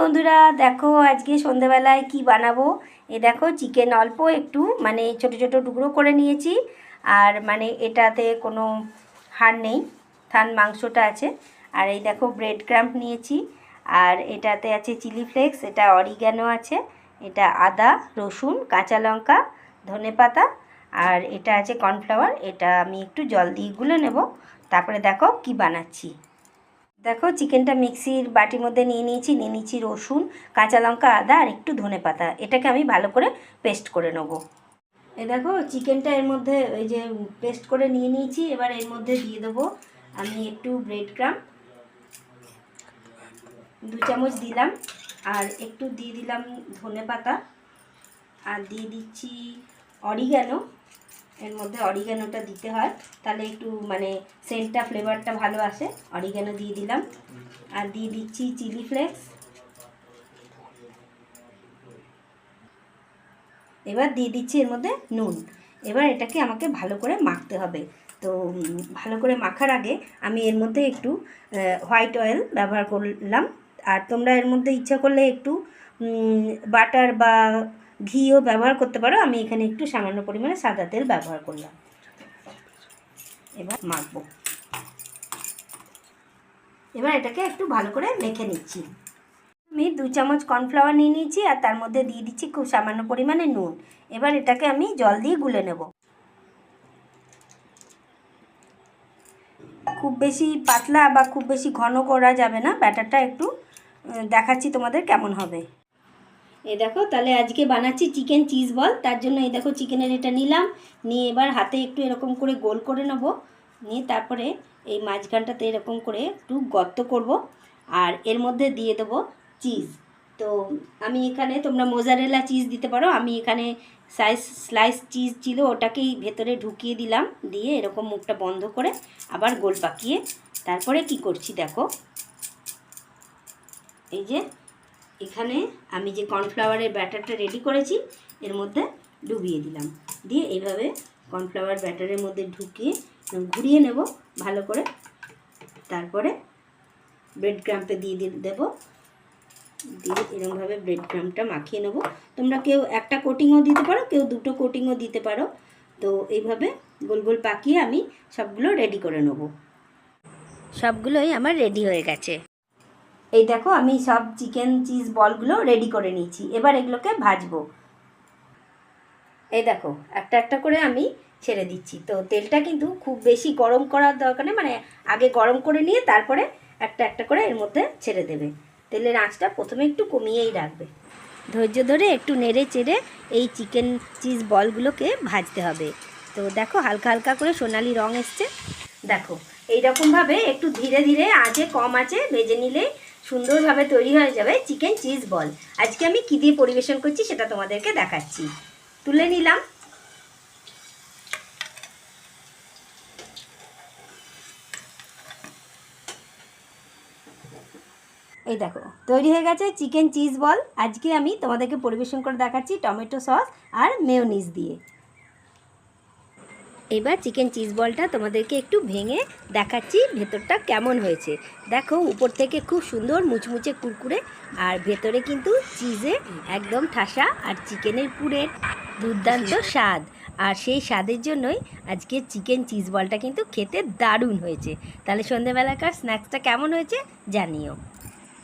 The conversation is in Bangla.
বন্ধুরা। দেখো, আজকে সন্ধেবেলায় কি বানাবো? এ দেখো চিকেন অল্প একটু মানে ছোট ছোট টুকরো করে নিয়েছি। আর মানে এটাতে কোনো হাড় নেই, থান মাংসটা আছে। আর এই দেখো ব্রেড ক্রাম্প নিয়েছি। আর এটাতে আছে চিলি ফ্লেক্স এটা অরিগ্যানো আছে, এটা আদা, রসুন, কাঁচা লঙ্কা ধনেপাতা আর এটা আছে কর্নফ্লাওয়ার এটা আমি একটু জল দিয়ে গুলে নেব। তারপরে দেখো কি বানাচ্ছি। দেখো, চিকেনটা মিক্সির বাটির মধ্যে নিয়ে নিয়েছি নিয়ে নিয়েছি রসুন, কাঁচা লঙ্কা, আদা আর একটু ধনে পাতা। এটাকে আমি ভালো করে পেস্ট করে নেব। এ দেখো, চিকেনটা এর মধ্যে এই যে পেস্ট করে নিয়ে নিয়েছি, এবার এর মধ্যে দিয়ে দেবো আমি একটু ব্রেড ক্রাম। দু চামচ দিলাম, আর একটু দিয়ে দিলাম ধনে পাতা। আর দিয়ে দিচ্ছি অরিগ্যানো এর মধ্যে অরিগ্যানোটা দিতে হয়। তাহলে একটু মানে সেন্টটা, ফ্লেভারটা ভালো আসে। অরিগ্যানো দিয়ে দিলাম। আর দিয়ে দিচ্ছি চিলি ফ্লেক্স। এবার দিয়ে দিচ্ছি এর মধ্যে নুন। এবার এটাকে আমাকে ভালো করে মাখতে হবে। তো, ভালো করে মাখার আগে আমি এর মধ্যে একটু হোয়াইট অয়েল ব্যবহার করলাম। আর তোমরা এর মধ্যে ইচ্ছা করলে একটু বাটার বা ঘিও ব্যবহার করতে পারো। আমি এখানে একটু সামান্য পরিমাণে সাদা তেল ব্যবহার করলাম। এবার মাখবো। এবার এটাকে একটু ভালো করে মেখে নিচ্ছি। আমি দু চামচ কর্নফ্লাওয়ার নিয়ে নিয়েছি আর তার মধ্যে দিয়ে দিচ্ছি খুব সামান্য পরিমাণে নুন। এবার এটাকে আমি জল দিয়ে গুলে নেব। খুব বেশি পাতলা বা খুব বেশি ঘন করা যাবে না। ব্যাটারটা একটু দেখাচ্ছি তোমাদের কেমন হবে। এই দেখো, তাহলে আজকে বানাচ্ছি চিকেন চিজ বল। তার জন্য এই দেখো চিকেনের এটা নিলাম। নিয়ে এবার হাতে একটু এরকম করে গোল করে নেব। নিয়ে তারপরে এই মাঝখানটাতে এরকম করে একটু গর্ত করব। আর এর মধ্যে দিয়ে দেবো চিজ। তো আমি এখানে তোমরা মোজারেলা চিজ দিতে পারো। আমি এখানে সাইজ, স্লাইস চিজ ছিল, ওটাকেই ভেতরে ঢুকিয়ে দিলাম। দিয়ে এরকম মুখটা বন্ধ করে আবার গোল পাকিয়ে তারপরে কি করছি দেখো। এই যে এখানে আমি যে কর্নফ্লাওয়ারের ব্যাটারটা রেডি করেছি, এর মধ্যে ডুবিয়ে দিলাম। দিয়ে এইভাবে কর্নফ্লাওয়ার ব্যাটারের মধ্যে ঢুকিয়ে ঘুরিয়ে নেব, ভালো করে। তারপরে ব্রেড ক্রাম্পে দিয়ে দেবো। দিয়ে এরকমভাবে ব্রেড ক্রাম্পটা মাখিয়ে নেব। তোমরা কেউ একটা কোটিংও দিতে পারো, কেউ দুটো কোটিংও দিতে পারো। তো এইভাবে গোল গোল পাকিয়ে আমি সবগুলো রেডি করে নেব। সবগুলোই আমার রেডি হয়ে গেছে। এই দেখো, আমি সব চিকেন চিজ বলগুলো রেডি করে নিয়েছি। এবার এগুলোকে ভাজবো। এই দেখো, একটা একটা করে আমি ছেড়ে দিচ্ছি। তো তেলটা কিন্তু খুব বেশি গরম করার দরকার নেই মানে আগে গরম করে নিয়ে তারপরে একটা একটা করে এর মধ্যে ছেড়ে দেবে। তেলের আঁচটা প্রথমে একটু কমিয়েই রাখবে। ধৈর্য ধরে একটু নেড়ে চেড়ে এই চিকেন চিজ বলগুলোকে ভাজতে হবে। তো দেখো, হালকা হালকা করে সোনালি রং এসছে। দেখো, এইরকমভাবে একটু ধীরে ধীরে আঁচে কম আঁচে ভেজে নিলে সুন্দরভাবে তৈরি হয়ে যাবে চিকেন চিজ বল। আজকে আমি কী দিয়ে পরিবেশন করছি সেটা তোমাদেরকে দেখাচ্ছি। তুলে নিলাম। এই দেখো, তৈরি হয়ে গেছে চিকেন চিজ বল। আজকে আমি তোমাদেরকে পরিবেশন করে দেখাচ্ছি টমেটো সস আর মেয়োনিজ দিয়ে। এবার চিকেন চিজ বলটা তোমাদেরকে একটু ভেঙে দেখাচ্ছি ভেতরটা কেমন হয়েছে। দেখো উপর থেকে খুব সুন্দর মুচমুচে কুরকুরে আর ভেতরে কিন্তু চিজে একদম ঠাসা আর চিকেনের পুরের দুর্দান্ত স্বাদ। আর সেই স্বাদের জন্যই আজকে চিকেন চিজ বলটা কিন্তু খেতে দারুণ হয়েছে। তাহলে সন্ধেবেলাকার স্ন্যাক্সটা কেমন হয়েছে জানিও।